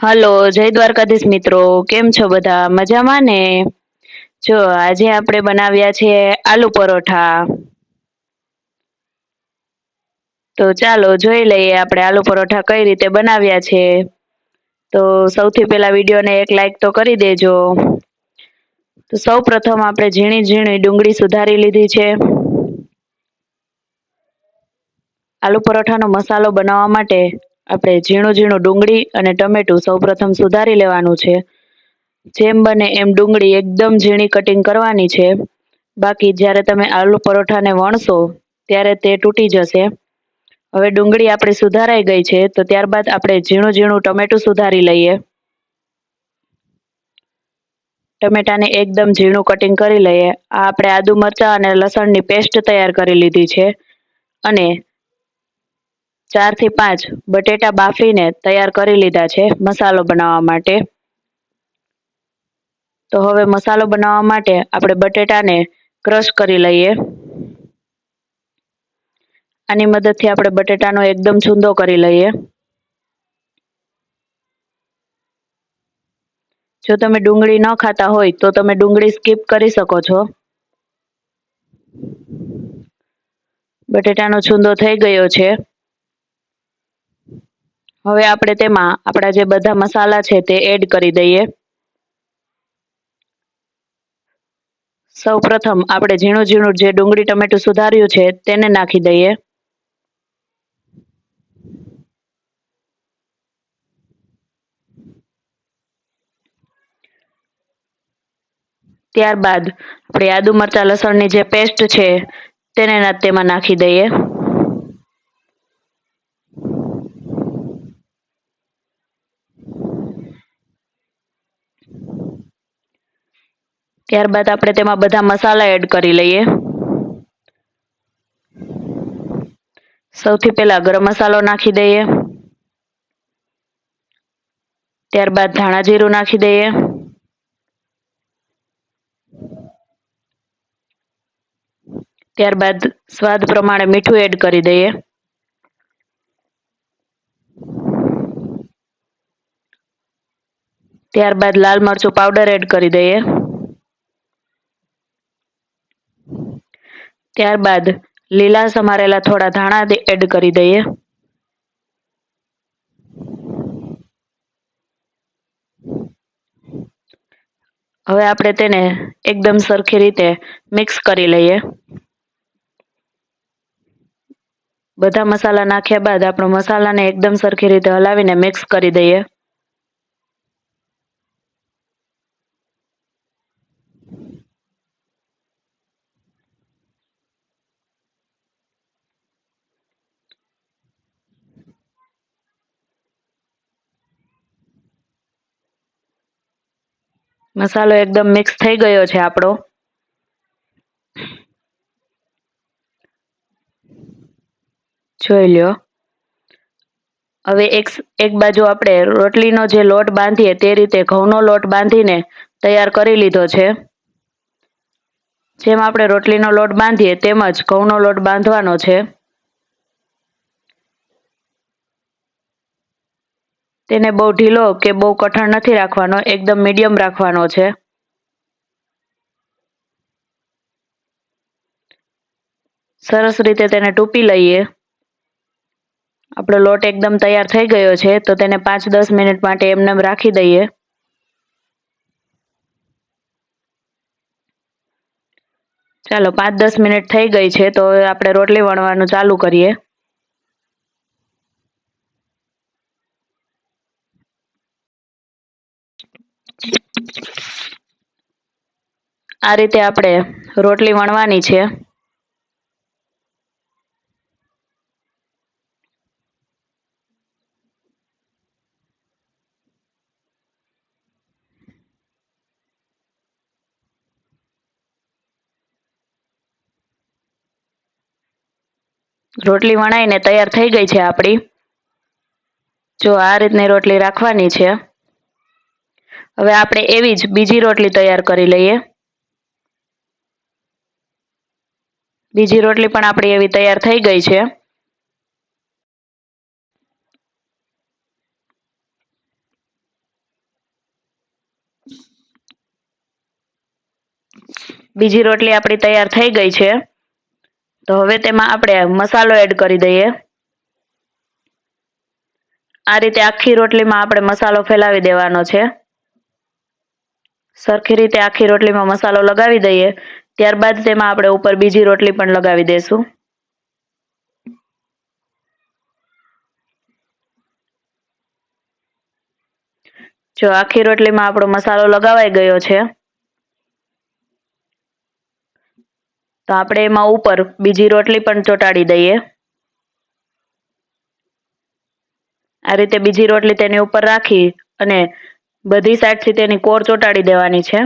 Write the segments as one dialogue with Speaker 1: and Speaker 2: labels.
Speaker 1: Hello, જય દ્વારકાધીશ મિત્રો. કેમ છો બધા? મજામાં ને? જો, આજે આપણે બનાવ્યા છે આલુ પરોઠા. તો ચાલો, જોઈ લઈએ આપણે આલુ પરોઠા કઈ રીતે બનાવ્યા છે. તો સૌથી પહેલા વિડીયોને એક લાઈક તો કરી દેજો. તો સૌ પ્રથમ આપણે ઝીણી ઝીણી ડુંગળી સુધારી લીધી છે. આલુ પરોઠાનો મસાલો બનાવવા માટે આપણે ઝીણું ઝીણું ડુંગળી અને ટમેટું સૌપ્રથમ સુધારી લેવાનું છે. જેમ બને એમ ડુંગળી એકદમ ઝીણી કટિંગ કરવાની છે. બાકી જ્યારે તમે આલુ પરોઠાને વણશો, ત્યારે તે તૂટી જશે. હવે ડુંગળી આપણી સુધારાઈ ગઈ છે, તો ત્યારબાદ આપણે ઝીણું ઝીણું ટમેટું સુધારી લઈએ. ટમેટાને એકદમ ઝીણું કટિંગ કરી લઈએ. આ આપણે આદુ મરચાં અને લસણની પેસ્ટ તૈયાર કરી લીધી છે. અને ચારથી પાંચ બટેટા બાફીને તૈયાર કરી લીધા છે મસાલો બનાવવા માટે. તો હવે મસાલો બનાવવા માટે આપણે બટેટાને ક્રશ કરી લઈએ. આની મદદથી આપણે બટેટાનો એકદમ છૂંદો કરી લઈએ. જો તમે ડુંગળી ન ખાતા હોય તો તમે ડુંગળી સ્કીપ કરી શકો છો. બટેટાનો છૂંદો થઈ ગયો છે. હવે આપણે તેમાં આપણા જે બધા મસાલા છે તે એડ કરી દઈએ. સૌ પ્રથમ આપણે ઝીણું ઝીણું જે ડુંગળી ટમેટું સુધાર્યું છે તેને નાખી દઈએ. ત્યારબાદ આપણે આદુ મરચાં લસણની જે પેસ્ટ છે, તેને તેમાં નાખી દઈએ. ત્યારબાદ આપણે તેમાં બધા મસાલા એડ કરી લઈએ. સૌથી પહેલા ગરમ મસાલો નાખી દઈએ. ત્યારબાદ ધાણા જીરું નાખી દઈએ. ત્યારબાદ સ્વાદ પ્રમાણે મીઠું એડ કરી દઈએ. ત્યારબાદ લાલ મરચું પાવડર એડ કરી દઈએ. ત્યારબાદ લીલા સમારેલા થોડા ધાણા એડ કરી દઈએ. હવે આપણે તેને એકદમ સરખી રીતે મિક્સ કરી લઈએ. બધા મસાલા નાખ્યા બાદ આપણે મસાલાને એકદમ સરખી રીતે હલાવીને મિક્સ કરી દઈએ. મસાલો એકદમ મિક્સ થઈ ગયો છે આપણો. જોઈ લ્યો. હવે એક એક બાજુ આપણે રોટલીનો જે લોટ બાંધીએ તે રીતે ઘઉંનો લોટ બાંધીને તૈયાર કરી લીધો છે. જેમ આપણે રોટલીનો લોટ બાંધીએ તેમ જ ઘઉંનો લોટ બાંધવાનો છે. તેને બહુ ઢીલો કે બહુ કઠણ નથી રાખવાનો, એકદમ મીડિયમ રાખવાનો છે. સરસ રીતે તેને ટૂપી લઈએ. આપણો લોટ એકદમ તૈયાર થઈ ગયો છે, તો તેને પાંચ દસ મિનિટ માટે એમને રાખી દઈએ. ચાલો, પાંચ દસ મિનિટ થઈ ગઈ છે, તો આપણે રોટલી વણવાનું ચાલુ કરીએ. આ રીતે આપણે રોટલી વણવાની છે. રોટલી વણાઈને તૈયાર થઈ ગઈ છે આપણી. જો આ રીતની રોટલી રાખવાની છે. હવે આપણે એવી જ બીજી રોટલી તૈયાર કરી લઈએ. બીજી રોટલી પણ આપણી એવી તૈયાર થઈ ગઈ છે. બીજી રોટલી આપણી તૈયાર થઈ ગઈ છે. તો હવે તેમાં આપણે મસાલો એડ કરી દઈએ. આ રીતે આખી રોટલીમાં આપણે મસાલો ફેલાવી દેવાનો છે. સરખી રીતે આખી રોટલીમાં મસાલો લગાવી દઈએ, ત્યારબાદ તેમાં આપણે ઉપર બીજી રોટલી પણ લગાવી દઈશું જો આખી રોટલીમાં આપણો મસાલો લગાવાઈ ગયો છે, તો આપણે એમાં ઉપર બીજી રોટલી પણ ચોટાડી દઈએ. આ રીતે બીજી રોટલી તેની ઉપર રાખી અને બધી સાઈડથી તેની કોર ચોટાડી દેવાની છે.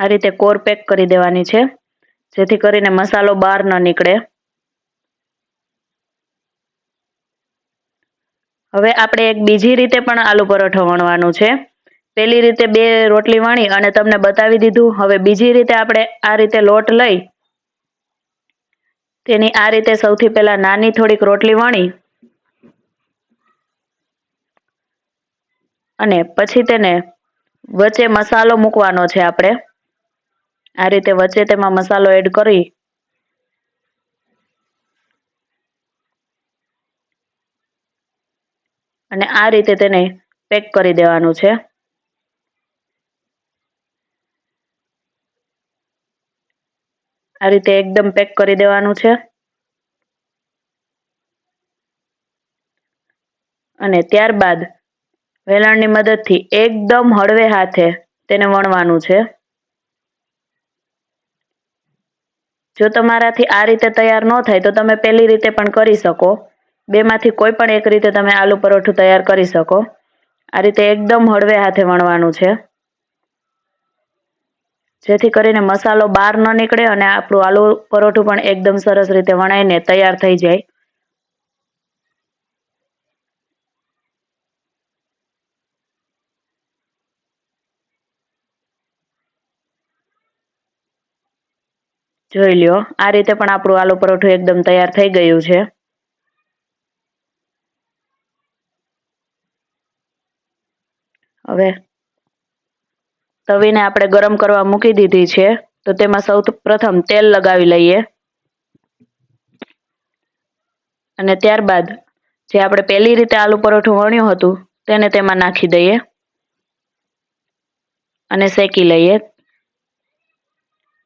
Speaker 1: આ રીતે કોર પેક કરી દેવાની છે, જેથી કરીને મસાલો બહાર ન નીકળે. હવે આપણે એક બીજી રીતે પણ આલુ પરોઠો વણવાનું છે. પેલી રીતે બે રોટલી વણી અને તમને બતાવી દીધું. હવે બીજી રીતે આપણે આ રીતે લોટ લઈ તેની આ રીતે સૌથી પહેલા નાની થોડીક રોટલી વણી અને પછી તેને વચ્ચે મસાલો મૂકવાનો છે આપણે. આ રીતે વચ્ચે તેમાં મસાલો એડ કરી અને આ રીતે તેને પેક કરી દેવાનું છે. આ રીતે એકદમ પેક કરી દેવાનું છે. અને ત્યારબાદ વેલણની મદદથી એકદમ હળવે હાથે તેને વણવાનું છે. જો તમારાથી આ રીતે તૈયાર ન થાય તો તમે પેલી રીતે પણ કરી શકો. બેમાંથી કોઈ પણ એક રીતે તમે આલુ પરોઠું તૈયાર કરી શકો. આ રીતે એકદમ હળવે હાથે વણવાનું છે. જેથી કરીને મસાલો બહાર ન નીકળે અને આપણું આલુ પરોઠું પણ એકદમ સરસ રીતે વણાઈને તૈયાર થઈ જાય. જોઈ લ્યો, આ રીતે પણ આપણું આલુ પરોઠું એકદમ તૈયાર થઈ ગયું છે. હવે તવીને આપણે ગરમ કરવા મૂકી દીધી છે. તો તેમાં સૌ પ્રથમ તેલ લગાવી લઈએ. અને ત્યારબાદ જે આપણે પહેલી રીતે આલુ પરોઠું વણ્યું હતું, તેને તેમાં નાખી દઈએ. અને શેકી લઈએ.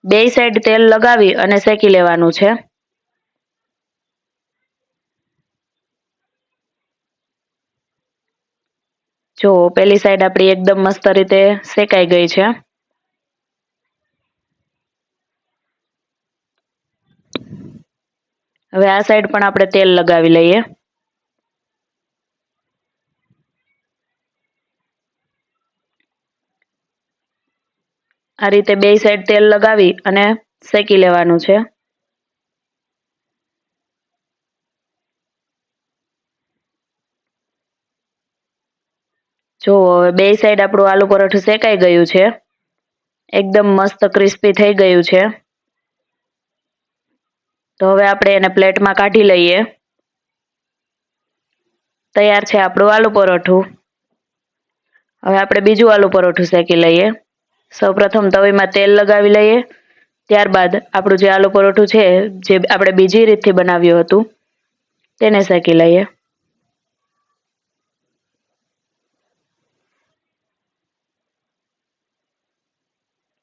Speaker 1: બે સાઈડ તેલ લગાવી અને શેકી લેવાનું છે. જો, પેલી સાઈડ આપણી એકદમ મસ્ત રીતે શેકાઈ ગઈ છે. હવે આ સાઈડ પણ આપણે તેલ લગાવી લઈએ. આ રીતે બે સાઈડ તેલ લગાવી અને શેકી લેવાનું છે. જો, બે સાઈડ આપણું આલુ પરોઠું શેકાઈ ગયું છે. એકદમ મસ્ત ક્રિસ્પી થઈ ગયું છે. તો હવે આપણે એને પ્લેટમાં કાઢી લઈએ. તૈયાર છે આપણું આલુ પરોઠું. હવે આપણે બીજું આલુ પરોઠું શેકી લઈએ. સૌપ્રથમ તવીમાં તેલ લગાવી લઈએ. ત્યારબાદ આપણું જે આલુ પરોઠું છે, જે આપણે બીજી રીતથી બનાવ્યું હતું, તેને શેકી લઈએ.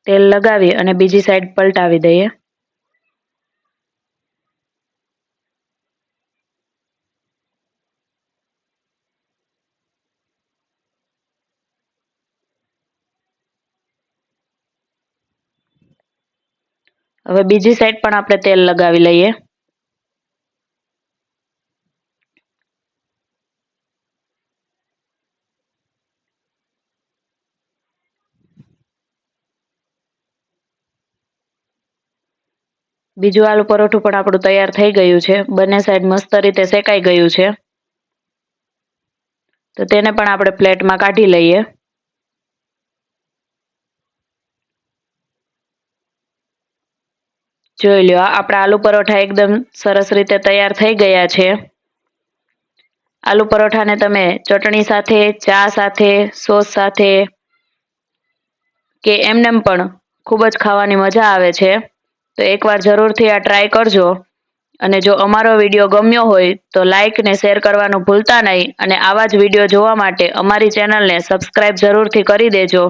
Speaker 1: તેલ લગાવી અને બીજી સાઈડ પલટાવી દઈએ. હવે બીજી સાઈડ પણ આપણે તેલ લગાવી લઈએ. બીજું આલુ પરોઠું પણ આપણું તૈયાર થઈ ગયું છે. બંને સાઈડ મસ્ત રીતે શેકાઈ ગયું છે. તો તેને પણ આપણે પ્લેટમાં કાઢી લઈએ. જોઈ લો આપણા આલુ પરોઠા એકદમ સરસ રીતે તૈયાર થઈ ગયા છે. આલુ પરોઠાને તમે ચટણી સાથે, ચા સાથે, સોસ સાથે કે એમનેમ પણ ખૂબ જ ખાવાની મજા આવે છે. તો એકવાર જરૂરથી આ ટ્રાય કરજો. અને જો અમારો વીડિયો ગમ્યો હોય, તો લાઇક ને શેર કરવાનું ભૂલતા નહીં. અને આવા જ વીડિયો જોવા માટે અમારી ચેનલને સબસ્ક્રાઇબ જરૂરથી કરી દેજો.